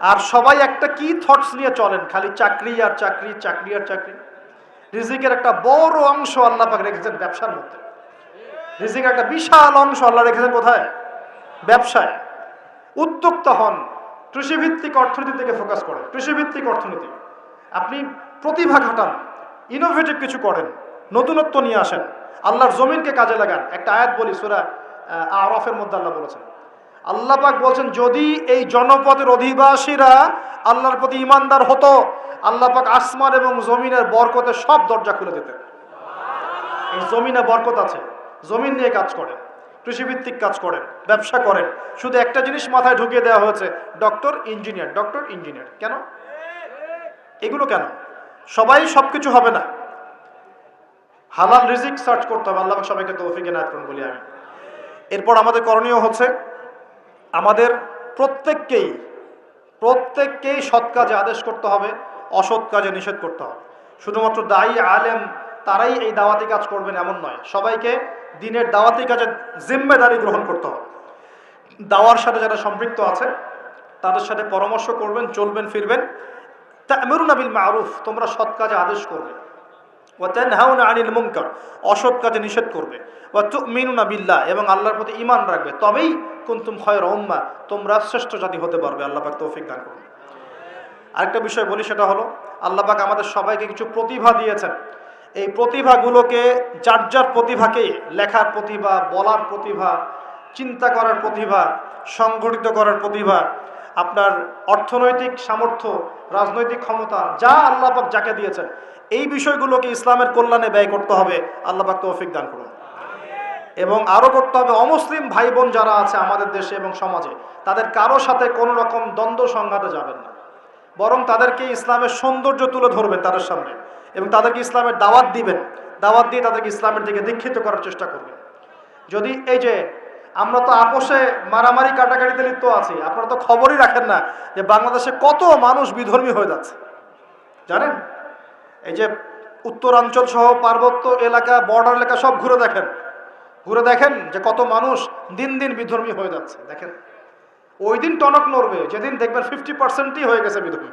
আর সবাই একটা কি থটস নিয়ে চলেন? খালি চাকরি আর চাকরি চাকরি আর চাকরি। রিজিকের একটা বড় অংশ আল্লাহ পাক রেখেছেন ব্যবসার মধ্যে। রিজিকের একটা বিশাল অংশ আল্লাহ রেখেছেন কোথায়? ব্যবসায়। উদ্যোক্তা হন। কৃষিভিত্তিক অর্থনীতি থেকে ফোকাস করেন। কৃষিভিত্তিক অর্থনীতি। আপনি প্রতিভা ঘাটান ইনোভেটিভ কিছু করেন। নতুনত্ব নিয়ে আসেন। আল্লাহর জমিনকে কাজে লাগান। একটা আয়াত বলি, সুরা আরফের মধ্যে আল্লাহ বলেছেন আল্লাহ পাক বলছেন, যদি এই জনপদের অধিবাসীরা আল্লাহর প্রতি ইমানদার হতো, আল্লাহ পাক আসমান এবং জমিনের বরকতে সব দরজা খুলে দিতেন। এই জমিনে বরকত আছে, জমিন নিয়ে কাজ করেন, কৃষিভিত্তিক কাজ করেন, ব্যবসা করেন। শুধু একটা জিনিস মাথায় ঢুকিয়ে দেওয়া হয়েছে, ডক্টর, ইঞ্জিনিয়ার ডক্টর, ইঞ্জিনিয়ার। কেন? এগুলো কেন? সবাই সব কিছু হবে না। হালাল রিজিক সার্চ করতে হবে, আল্লাহ সবাইকে তৌফিকে নায়ক করুন বলি আমি। এরপর আমাদের করণীয় হচ্ছে আমাদের প্রত্যেককেই প্রত্যেককেই সৎ কাজে আদেশ করতে হবে, অসৎ কাজে নিষেধ করতে হবে। শুধুমাত্র দায়ী আলেম তারাই এই দাওয়াতি কাজ করবেন এমন নয়। সবাইকে দিনের দাওয়াতি কাজে জিম্মেদারি গ্রহণ করতে হবে। দাওয়ার সাথে যারা সম্পৃক্ত আছে, তাদের সাথে পরামর্শ করবেন, চলবেন, ফিরবেন। তা আবিল মারুফ, তোমরা সৎ কাজে আদেশ করবে। ওয়াতানহাউনা আনিল মুনকার, অসৎ কাজে নিষেধ করবে। ওয়া তুমিনুনা বিল্লাহ, এবং আল্লাহর প্রতি ঈমান রাখবে। তবেই কুনতুম খয়র উম্মাহ তোমরা শ্রেষ্ঠ জাতি হতে পারবে। আল্লাহ পাক তৌফিক দান করুন। আরেকটা বিষয় বলি, সেটা হলো, আল্লাহ আমাদের সবাইকে কিছু প্রতিভা দিয়েছেন। এই প্রতিভাগুলোকে যার যার প্রতিভাকে লেখার প্রতিভা, বলার প্রতিভা, চিন্তা করার প্রতিভা, সংগঠিত করার প্রতিভা, আপনার অর্থনৈতিক সামর্থ্য, রাজনৈতিক ক্ষমতা, যা আল্লাহ যাকে দিয়েছেন এই বিষয়গুলোকে ইসলামের কল্যাণে ব্যয় করতে হবে। আল্লাহ পাক তৌফিক দান করুন। এবং আরও করতে হবে, অমুসলিম ভাই বোন যারা আছে আমাদের দেশে এবং সমাজে, তাদের কারও সাথে কোনো রকম দ্বন্দ্ব সংঘাতে যাবেন না। বরং তাদেরকে ইসলামের সৌন্দর্য তুলে ধরবেন তাদের সামনে এবং তাদেরকে ইসলামের দাওয়াত দিবেন। দাওয়াত দিয়ে তাদেরকে ইসলামের দিকে দীক্ষিত করার চেষ্টা করবেন। যদি এই যে আমরা তো আপোষে মারামারি কাটাকাটিতে লিপ্ত আছি, আপনারা তো খবরই রাখেন না যে বাংলাদেশে কত মানুষ বিধর্মী হয়ে যাচ্ছে। জানেন? এই যে উত্তরাঞ্চল সহ পার্বত্য এলাকা বর্ডার এলাকা সব ঘুরে দেখেন। ঘুরে দেখেন যে কত মানুষ দিন দিন বিধর্মী হয়ে যাচ্ছে। দেখেন ওই দিন টনক নড়বে, যেদিন দেখবেন ফিফটি পার্সেন্টই হয়ে গেছে বিধর্মী।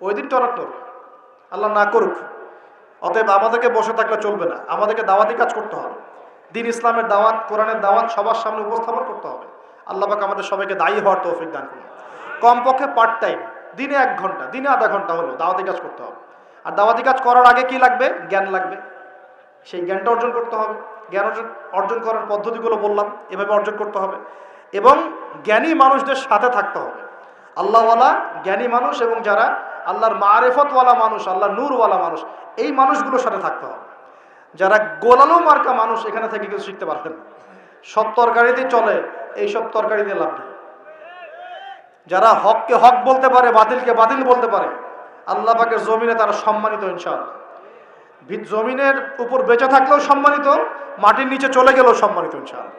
ওই দিন টনক নড়বে। আল্লাহ না করুক, অতএব আমাদেরকে বসে থাকলে চলবে না। আমাদেরকে দাওয়াতি কাজ করতে হবে। দিন ইসলামের দাওয়াত, কোরআনের দাওয়াত সবার সামনে উপস্থাপন করতে হবে। আল্লাহ পাক আমাদের সবাইকে দায়ী হওয়ার তৌফিক দান করুন। কমপক্ষে পার্ট টাইম দিনে এক ঘণ্টা, দিনে আধা ঘণ্টা হলো দাওয়াতি কাজ করতে হবে। আর দাওয়াতি কাজ করার আগে কি লাগবে? জ্ঞান লাগবে। সেই জ্ঞানটা অর্জন করতে হবে। জ্ঞান অর্জন অর্জন করার পদ্ধতিগুলো বললাম, এভাবে অর্জন করতে হবে। এবং জ্ঞানী মানুষদের সাথে থাকতে হবে। আল্লাহওয়ালা জ্ঞানী মানুষ এবং যারা আল্লাহর মারেফতওয়ালা মানুষ, আল্লাহর নূরওয়ালা মানুষ, এই মানুষগুলোর সাথে থাকতে হবে। যারা গোলালো মার্কা মানুষ, এখানে থেকে কিছু শিখতে পারবেন সব তরকারিতে চলে এই সব তরকারিতে লাভ নেই। যারা হককে হক বলতে পারে, বাতিলকে বাতিল বলতে পারে আল্লাহ পাকের জমিনে তারা সম্মানিত, ইনশাআল্লাহ। জমিনের উপর বেঁচে থাকলেও সম্মানিত, মাটির নিচে চলে গেলেও সম্মানিত, ইনশাআল্লাহ।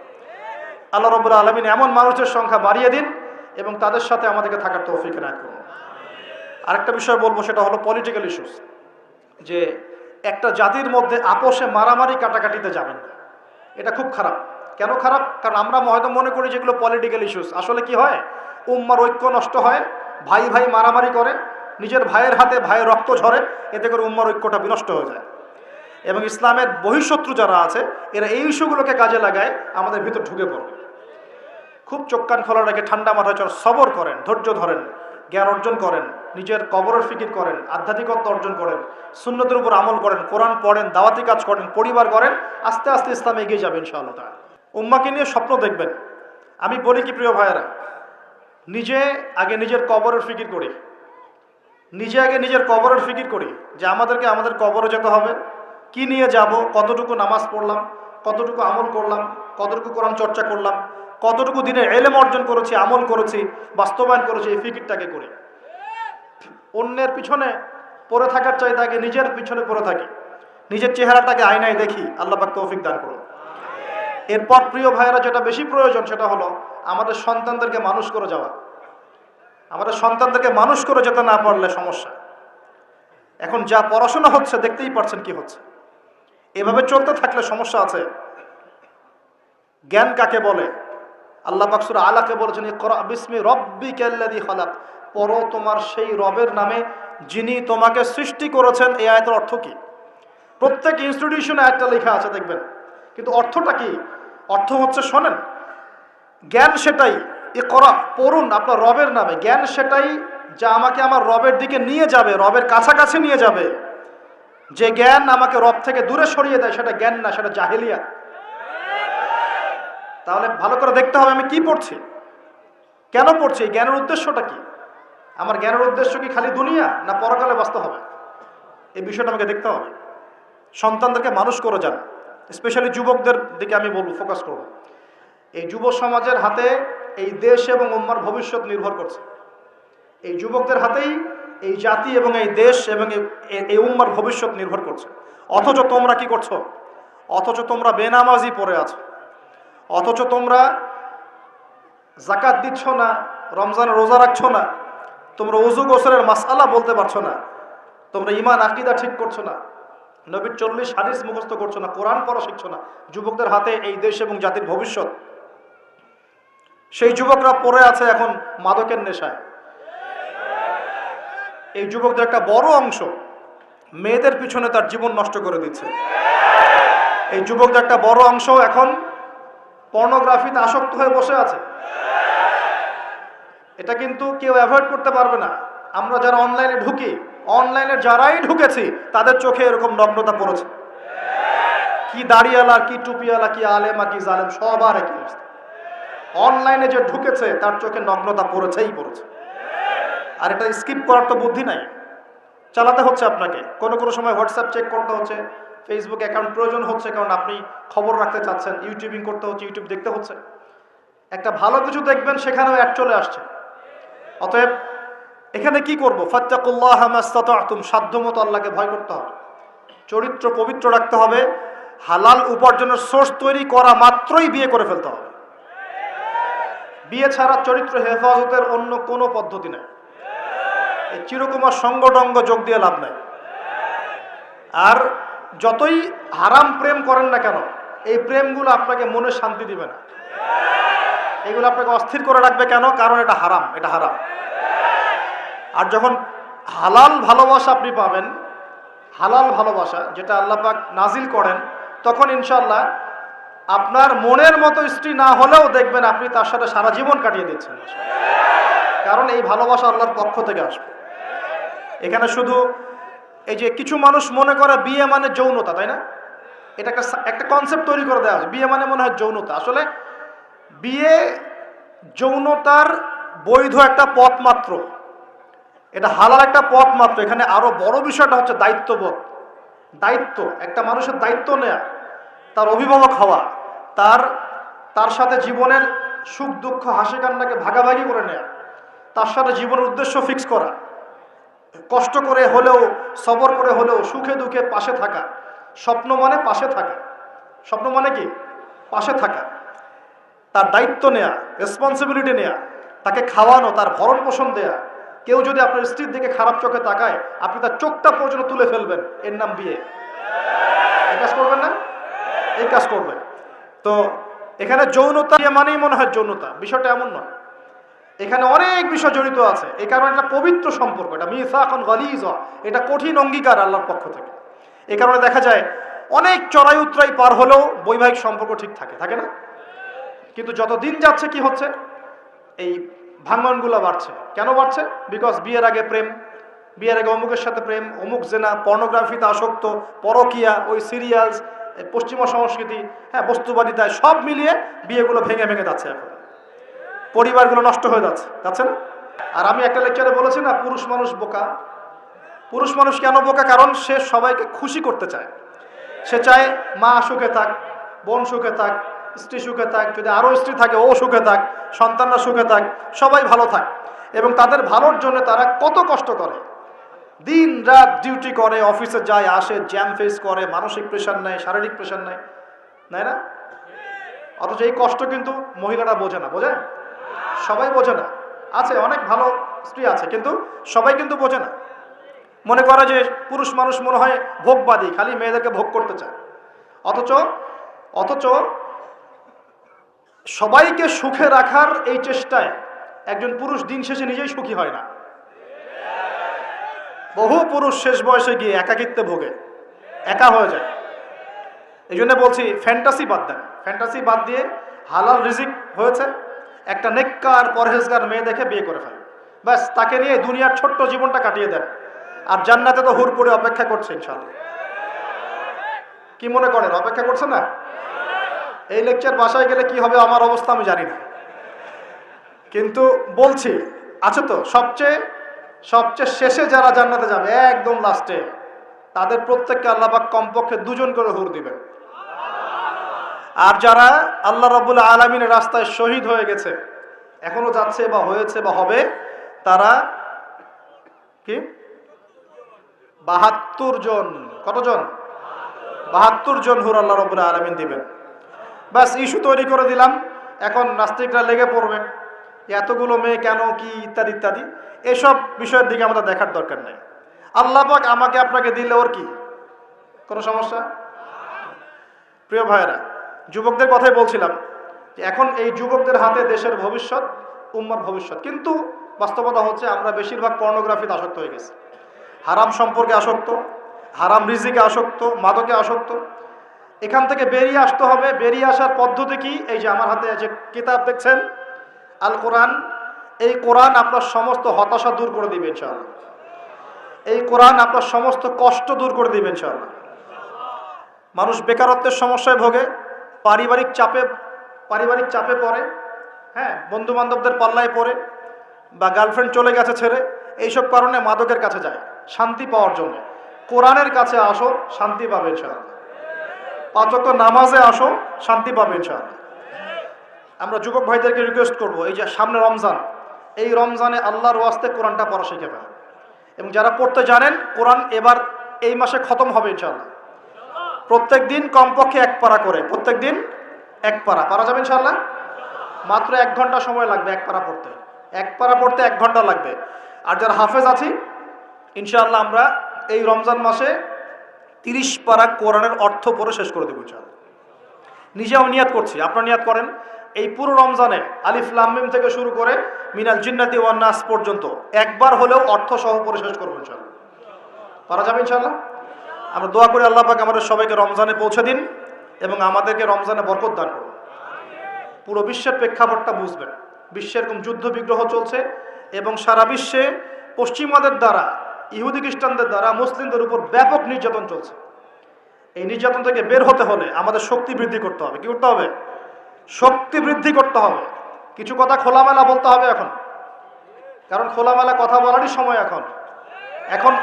আল্লাহ রব্বুল আলমিন এমন মানুষের সংখ্যা বাড়িয়ে দিন এবং তাদের সাথে আমাদেরকে থাকার তৌফিক না করুন। আরেকটা বিষয় বলব, সেটা হলো পলিটিক্যাল ইস্যুস যে একটা জাতির মধ্যে আপোষে মারামারি কাটাকাটিতে যাবেন না। এটা খুব খারাপ। কেন খারাপ? কারণ আমরা হয়তো মনে করি যেগুলো পলিটিক্যাল ইস্যুস আসলে কি হয়? উম্মার ঐক্য নষ্ট হয়, ভাই ভাই মারামারি করে নিজের ভাইয়ের হাতে ভাইয়ের রক্ত ঝরে, এতে করে উম্মার ঐক্যটা বিনষ্ট হয়ে যায়। এবং ইসলামের বহিঃশত্রু যারা আছে, এরা এই ইস্যুগুলোকে কাজে লাগায় আমাদের ভিতর ঢুকে পড়ে। খুব চোখ কান খোলা রেখে ঠান্ডা মাথায় চল, সবর করেন, ধৈর্য ধরেন, জ্ঞান অর্জন করেন, নিজের কবরের ফিকির করেন, আধ্যাত্মিকত্ব অর্জন করেন শূন্যদের উপর আমল করেন, কোরআন পড়েন, দাওয়াতি কাজ করেন, পরিবার করেন আস্তে আস্তে ইসলাম এগিয়ে যাবে ইনশাআল্লাহ উম্মাকে নিয়ে স্বপ্ন দেখবেন। আমি বলি কি প্রিয় ভাইয়েরা, নিজে আগে নিজের কবরের ফিকির করি। নিজে আগে নিজের কবরের ফিকির করি, যে আমাদেরকে আমাদের কবরে যেতে হবে। কি নিয়ে যাব, কতটুকু নামাজ পড়লাম, কতটুকু আমল করলাম, কতটুকু কোরআন চর্চা করলাম, কতটুকু দিনের এলেম অর্জন করেছি, আমল করেছি, বাস্তবায়ন করেছি, এই ফিকিরটাকে করি। অন্যের পিছনে পড়ে থাকার চাই তাকে নিজের পিছনে পড়ে থাকি। নিজের চেহারাটাকে আয়নায় দেখি, আল্লাহ পাক তৌফিক দান করুন। এরপর প্রিয় ভাইয়েরা, যেটা বেশি প্রয়োজন সেটা হলো আমাদের সন্তানদেরকে মানুষ করে যাওয়া। আমাদের সন্তানদেরকে মানুষ করে যেতে না পারলে সমস্যা। এখন যা পড়াশোনা হচ্ছে, দেখতেই পারছেন কি হচ্ছে। এভাবে চলতে থাকলে সমস্যা আছে। জ্ঞান কাকে বলে? আল্লাহ বাকসুর আলাকে বলেছেন বিসমি রব্বি কেল্লাদি খালাক। পড়ো তোমার সেই রবের নামে, যিনি তোমাকে সৃষ্টি করেছেন। এই আয়তের অর্থ কি? প্রত্যেক ইনস্টিটিউশনে একটা লেখা আছে, দেখবেন। কিন্তু অর্থটা কি? অর্থ হচ্ছে, শোনেন, জ্ঞান সেটাই। এ করা পড়ুন আপনার রবের নামে। জ্ঞান সেটাই যা আমাকে আমার রবের দিকে নিয়ে যাবে, রবের কাছাকাছি নিয়ে যাবে। যে জ্ঞান আমাকে রব থেকে দূরে সরিয়ে দেয়, সেটা জ্ঞান না, সেটা জাহেলিয়া তাহলে ভালো করে দেখতে হবে আমি কি পড়ছি। কেন পড়ছি? জ্ঞানের উদ্দেশ্যটা কি? আমার জ্ঞানের উদ্দেশ্য কি খালি দুনিয়া, না পরকালে বাঁচতে হবে? এই বিষয়টা আমাকে দেখতে হবে। সন্তানদেরকে মানুষ করে যান। স্পেশালি যুবকদের দিকে আমি বলব, ফোকাস করব। এই যুব সমাজের হাতে এই দেশ এবং উম্মার ভবিষ্যৎ নির্ভর করছে। এই যুবকদের হাতেই এই জাতি এবং এই দেশ এবং এই- উম্মার ভবিষ্যৎ নির্ভর করছে। অথচ তোমরা কি করছ? অথচ তোমরা বেনামাজি পড়ে আছো। অথচ তোমরা জাকাত দিচ্ছ না রমজানের রোজা রাখছো না, তোমরা উজু গোসলের মাসালা বলতে পারছ না, তোমরা ইমান আকিদা ঠিক করছ না, নবীর চল্লিশ হাদিস মুখস্থ করছ না, কোরআন পড়া শিখছো না, যুবকদের হাতে এই দেশ এবং জাতির ভবিষ্যৎ সেই যুবকরা পড়ে আছে এখন মাদকের নেশায়। এই যুবকদের একটা বড় অংশ মেয়েদের পিছনে তার জীবন নষ্ট করে দিচ্ছে। এই যুবকদের একটা বড় অংশ এখন পর্নোগ্রাফিতে আসক্ত হয়ে বসে আছে। এটা কিন্তু কেউ অ্যাভয়েড করতে পারবে না। আমরা যারা অনলাইনে ঢুকি, অনলাইনে যারাই ঢুকেছি, তাদের চোখে এরকম নগ্নতা পড়েছে। কি দাড়িয়ালা, কি টুপিওয়ালা, কি আলেমা কি জালেম, সবার একই অবস্থা। অনলাইনে যে ঢুকেছে, তার চোখে নগ্নতা পড়েছেই পড়েছে। আর এটা স্কিপ করার তো বুদ্ধি নাই। চালাতে হচ্ছে আপনাকে। কোনো কোনো সময় হোয়াটসঅ্যাপ চেক করতে হচ্ছে ফেসবুক অ্যাকাউন্ট প্রয়োজন হচ্ছে, কারণ আপনি খবর রাখতে চাচ্ছেন ইউটিউবিং করতে হচ্ছে ইউটিউব দেখতে হচ্ছে। একটা ভালো কিছু দেখবেন, সেখানেও অ্যাড চলে আসছে। অতএব, এখানে কি করব? ফাত্তাকুল্লাহ মাস্তাতুম সাধ্য মতো আল্লাহকে ভয় করতে হবে। চরিত্র পবিত্র রাখতে হবে। হালাল উপার্জনের সোর্স তৈরি করা মাত্রই বিয়ে করে ফেলতে হবে। বিয়ে ছাড়া চরিত্র হেফাজতের অন্য কোনো পদ্ধতি নেই। এই চিরকুমার সঙ্গটঙ্গ যোগ দিয়ে লাভ নাই। আর যতই হারাম প্রেম করেন না কেন, এই প্রেমগুলো আপনাকে মনে শান্তি দিবে না। এগুলো আপনাকে অস্থির করে রাখবে কেন? কারণ এটা হারাম এটা হারাম। আর যখন হালাল ভালোবাসা আপনি পাবেন, হালাল ভালোবাসা যেটা আল্লাহ পাক নাজিল করেন, তখন ইনশাল্লাহ আপনার মনের মতো স্ত্রী না হলেও দেখবেন আপনি তার সাথে সারা জীবন কাটিয়ে দিচ্ছেন। কারণ এই ভালোবাসা আল্লাহর পক্ষ থেকে আসবে। এখানে শুধু এই যে কিছু মানুষ মনে করে বিয়ে মানে যৌনতা, তাই না? এটা একটা কনসেপ্ট তৈরি করে দেওয়া বিয়ে মানে মনে হয় যৌনতা। আসলে বিয়ে যৌনতার বৈধ একটা পথ মাত্র এটা হালাল একটা পথ মাত্র এখানে আরও বড় বিষয়টা হচ্ছে দায়িত্ববোধ। দায়িত্ব, একটা মানুষের দায়িত্ব নেয়া। তার অভিভাবক হওয়া, তার তার সাথে জীবনের সুখ, দুঃখ, হাসি, কান্নাকে ভাগাভাগি করে নেয়া, তার সাথে জীবনের উদ্দেশ্য ফিক্স করা, কষ্ট করে হলেও, সবর করে হলেও, সুখে দুঃখে পাশে থাকা, স্বপ্ন মানে পাশে থাকা। স্বপ্ন মানে কি? পাশে থাকা। তার দায়িত্ব নেয়া রেসপন্সিবিলিটি নেয়া, তাকে খাওয়ানো, তার ভরণ পোষণ দেয়া। কেউ যদি আপনার স্ত্রীর দিকে খারাপ চোখে তাকায়, আপনি তার চোখটা পর্যন্ত তুলে ফেলবেন। এর নাম বিয়ে। করবেন না? এই কাজ করবেন। তো এখানে যৌনতা মানেই মনে হয় যৌনতা, বিষয়টা এমন নয়। এখানে অনেক বিষয় জড়িত আছে। এই কারণে এটা পবিত্র সম্পর্ক, এটা মিসা এখন গলিজ, এটা কঠিন অঙ্গীকার আল্লাহর পক্ষ থেকে। এই কারণে দেখা যায় অনেক চড়াই উতরাই পার হলেও বৈবাহিক সম্পর্ক ঠিক থাকে থাকে না? কিন্তু যত দিন যাচ্ছে কি হচ্ছে? এই ভাঙ্গনগুলো বাড়ছে। কেন বাড়ছে? বিকজ বিয়ের আগে প্রেম, বিয়ের আগে অমুকের সাথে প্রেম, অমুক জেনা পর্নোগ্রাফিতে আসক্ত, পরকিয়া, ওই সিরিয়ালস পশ্চিমা সংস্কৃতি হ্যাঁ বস্তুবাদিতায় সব মিলিয়ে বিয়েগুলো ভেঙে ভেঙে যাচ্ছে এখন। পরিবারগুলো নষ্ট হয়ে যাচ্ছে যাচ্ছে না? আর আমি একটা লেকচারে বলেছি না, পুরুষ মানুষ বোকা। পুরুষ মানুষ কেন বোকা? কারণ সে সবাইকে খুশি করতে চায়। সে চায় মা সুখে থাক, বোন সুখে থাক, স্ত্রী সুখে থাক, যদি আরও স্ত্রী থাকে, ও সুখে থাক, সন্তানরা সুখে থাক, সবাই ভালো থাক। এবং তাদের ভালোর জন্য তারা কত কষ্ট করে। দিন রাত ডিউটি করে অফিসে যায়, আসে জ্যাম ফেস করে, মানসিক প্রেশার নেয়, শারীরিক প্রেশার নেয়। নেয় না? অথচ এই কষ্ট কিন্তু মহিলারা বোঝে না, বোঝে? সবাই বোঝে না। আছে, অনেক ভালো স্ত্রী আছে, কিন্তু সবাই কিন্তু বোঝে না। মনে করে যে পুরুষ মানুষ মনে হয় ভোগবাদী, খালি মেয়েদেরকে ভোগ করতে চায়। অথচ অথচ সবাইকে সুখে রাখার এই চেষ্টায় একজন পুরুষ দিন শেষে নিজেই সুখী হয় না। বহু পুরুষ শেষ বয়সে গিয়ে একাকিত্বে ভোগে, একা হয়ে যায়। এই জন্য বলছি ফ্যান্টাসি বাদ দেন। ফ্যান্টাসি বাদ দিয়ে হালাল রিজিক হয়েছে, একটা নেককার পরহেজগার মেয়ে দেখে বিয়ে করে ফেলে ব্যাস, তাকে নিয়ে দুনিয়ার ছোট্ট জীবনটা কাটিয়ে দেন। আর জান্নাতে তো হুর করে অপেক্ষা করছে ইনশাল্লাহ কি মনে করেন, অপেক্ষা করছে না? এই লেকচার বাসায় গেলে কি হবে আমার অবস্থা আমি জানি না। কিন্তু বলছি, আছে তো, সবচেয়ে সবচেয়ে শেষে যারা জান্নাতে যাবে, একদম লাস্টে, তাদের প্রত্যেককে আল্লাহবাক কমপক্ষে দুজন করে হুর দিবেন। আর যারা আল্লাহ রবুল আলমিনের রাস্তায় শহীদ হয়ে গেছে, এখনও যাচ্ছে বা হয়েছে বা হবে, তারা কি? বাহাত্তর জন, কতজন? বাহাত্তর জন হুর আল্লাহ রবুল আলমিন দিবেন। ব্যাস, ইস্যু তৈরি করে দিলাম, এখন নাস্তিকরা লেগে পড়বে। এতগুলো মেয়ে কেন, কি ইত্যাদি ইত্যাদি, এসব বিষয়ের দিকে আমাদের দেখার দরকার নেই। আল্লাহ পাক আমাকে আপনাকে দিলে ওর কি? কোনো সমস্যা? প্রিয় ভাইয়েরা, যুবকদের কথাই বলছিলাম যে এখন এই যুবকদের হাতে দেশের ভবিষ্যৎ, উম্মার ভবিষ্যৎ। কিন্তু বাস্তবতা হচ্ছে আমরা বেশিরভাগ পর্নোগ্রাফিতে আসক্ত হয়ে গেছি। হারাম সম্পর্কে আসক্ত, হারাম রিজিকে আসক্ত, মাদকে আসক্ত। এখান থেকে বেরিয়ে আসতে হবে, বেরিয়ে আসার পদ্ধতি কি? এই যে আমার হাতে যে কিতাব দেখছেন আল কোরআন, এই কোরআন আপনার সমস্ত হতাশা দূর করে দিবে ইনশাআল্লাহ। এই কোরআন আপনার সমস্ত কষ্ট দূর করে দিবে ইনশাআল্লাহ। মানুষ বেকারত্বের সমস্যায় ভোগে, পারিবারিক চাপে পারিবারিক চাপে পড়ে হ্যাঁ বন্ধু বান্ধবদের পাল্লায় পড়ে বা গার্লফ্রেন্ড চলে গেছে ছেড়ে, এইসব কারণে মাদকের কাছে যায়, শান্তি পাওয়ার জন্য। কোরআনের কাছে আসো, শান্তি পাবে ইনশাআল্লাহ। পাঁচক নামাজে আসো, শান্তি পাবে ইনশাআল্লাহ। আমরা যুবক ভাইদেরকে রিকোয়েস্ট করব, এই যে সামনে রমজান, এই রমজানে আল্লাহর ওয়াস্তে কোরআনটা পড়া শিখে ফেলা এবং যারা পড়তে জানেন, কোরআন এবার এই মাসে খতম হবে ইনশাল্লাহ প্রত্যেক দিন কমপক্ষে এক পারা করে প্রত্যেক দিন এক পারা। পারা যাবে ইনশাল্লাহ মাত্র এক ঘণ্টা সময় লাগবে এক পারা পড়তে। এক পারা পড়তে এক ঘণ্টা লাগবে। আর যারা হাফেজ আছি, ইনশাআল্লাহ আমরা এই রমজান মাসে তিরিশ পারা কোরআনের অর্থ পড়ে শেষ করে দেবো ইনশাআল্লাহ। নিজে আমি নিয়াত করছি। আপনার নিয়াত করেন? এই পুরো রমজানে আলিফ লামিম থেকে শুরু করে মিনাল জিন্নাতি ওয়ান্নাস পর্যন্ত একবার হলেও অর্থ সহ পরে শেষ করব ইনশাল্লাহ পারা যাবে ইনশাল্লাহ আমরা দোয়া করি আল্লাহ পাক আমাদের সবাইকে রমজানে পৌঁছে দিন এবং আমাদেরকে রমজানে বরকত দান করুন। পুরো বিশ্বের প্রেক্ষাপটটা বুঝবেন। বিশ্বে এরকম যুদ্ধ বিগ্রহ চলছে এবং সারা বিশ্বে পশ্চিমাদের দ্বারা, ইহুদি খ্রিস্টানদের দ্বারা, মুসলিমদের উপর ব্যাপক নির্যাতন চলছে। এই নির্যাতন থেকে বের হতে হলে আমাদের শক্তি বৃদ্ধি করতে হবে। কি করতে হবে? শক্তি বৃদ্ধি করতে হবে। কিছু কথা খোলামেলা বলতে হবে এখন। কারণ খোলামেলা কথা বলারই সময় এখন। এখন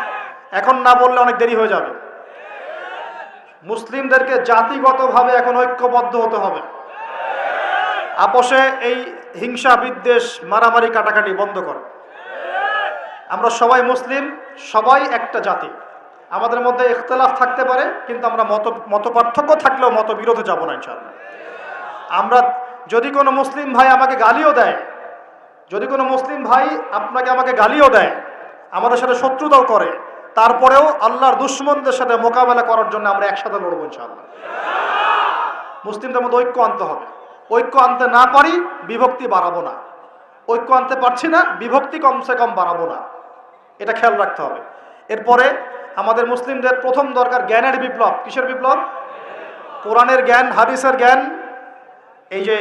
এখন না বললে অনেক দেরি হয়ে যাবে। মুসলিমদেরকে জাতিগতভাবে এখন ঐক্যবদ্ধ হতে হবে। আপোষে এই হিংসা, বিদ্বেষ, মারামারি, কাটাকাটি বন্ধ করে। আমরা সবাই মুসলিম, সবাই একটা জাতি। আমাদের মধ্যে ইখতলাফ থাকতে পারে, কিন্তু আমরা মত মত পার্থক্য থাকলেও মত বিরোধে যাব না, ইনশাআল্লাহ। আমরা যদি কোনো মুসলিম ভাই আমাকে গালিও দেয়, যদি কোনো মুসলিম ভাই আপনাকে আমাকে গালিও দেয়, আমাদের সাথে শত্রুতাও করে, তারপরেও আল্লাহর দুশ্মনদের সাথে মোকাবেলা করার জন্য আমরা একসাথে লড়বো ইনশাআল্লাহ। মুসলিমদের মধ্যে ঐক্য আনতে হবে। ঐক্য আনতে না পারি, বিভক্তি বাড়াবো না। ঐক্য আনতে পারছি না, বিভক্তি কমসে কম বাড়াবো না। এটা খেয়াল রাখতে হবে। এরপরে আমাদের মুসলিমদের প্রথম দরকার জ্ঞানের বিপ্লব। কিসের বিপ্লব? কোরআনের জ্ঞান, হাদিসের জ্ঞান এই যে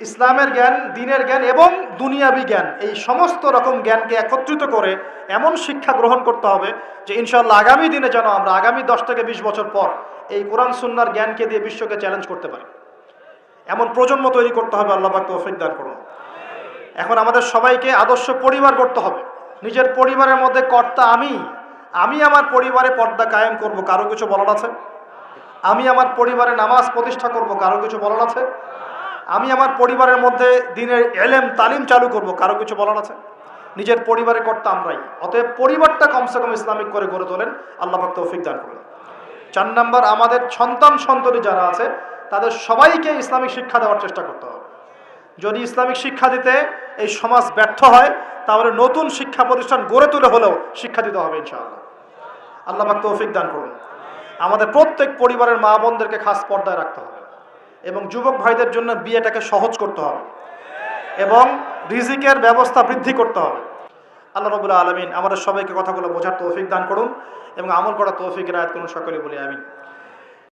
ইসলামের জ্ঞান, দিনের জ্ঞান এবং দুনিয়াবি জ্ঞান, এই সমস্ত রকম জ্ঞানকে একত্রিত করে এমন শিক্ষা গ্রহণ করতে হবে যে ইনশাল্লাহ আগামী দিনে যেন আমরা আগামী দশ থেকে বিশ বছর পর এই কোরআন সুন্নার জ্ঞানকে দিয়ে বিশ্বকে চ্যালেঞ্জ করতে পারি। এমন প্রজন্ম তৈরি করতে হবে, আল্লাহ পাক তৌফিক দান করুন। এখন আমাদের সবাইকে আদর্শ পরিবার করতে হবে। নিজের পরিবারের মধ্যে কর্তা আমি আমি আমার পরিবারে পর্দা কায়েম করব, কারও কিছু বলার আছে? আমি আমার পরিবারে নামাজ প্রতিষ্ঠা করব, কারও কিছু বলার আছে? আমি আমার পরিবারের মধ্যে দিনের এলেম, তালিম চালু করব, কারও কিছু বলার আছে? নিজের পরিবারে কর্তা আমরাই। অতএব পরিবারটা কমসে কম ইসলামিক করে গড়ে তোলেন। আল্লাহ পাক তৌফিক দান করুন। চার নাম্বার, আমাদের সন্তান সন্ততি যারা আছে, তাদের সবাইকে ইসলামিক শিক্ষা দেওয়ার চেষ্টা করতে হবে। যদি ইসলামিক শিক্ষা দিতে এই সমাজ ব্যর্থ হয়, তাহলে নতুন শিক্ষা প্রতিষ্ঠান গড়ে তুলে হলেও শিক্ষা দিতে হবে ইনশাআল্লাহ। আল্লাহ পাক তৌফিক দান করুন। আমাদের প্রত্যেক পরিবারের মা বোনদেরকে খাস পর্দায় রাখতে হবে। এবং যুবক ভাইদের জন্য বিয়েটাকে সহজ করতে হবে। এবং রিজিকের ব্যবস্থা বৃদ্ধি করতে হবে। আল্লাহ রবুল্লা আলমিন আমাদের সবাইকে কথাগুলো বোঝার তৌফিক দান করুন এবং আমল করা তৌফিক রায়ত করুন, সকলে বলি আমিন।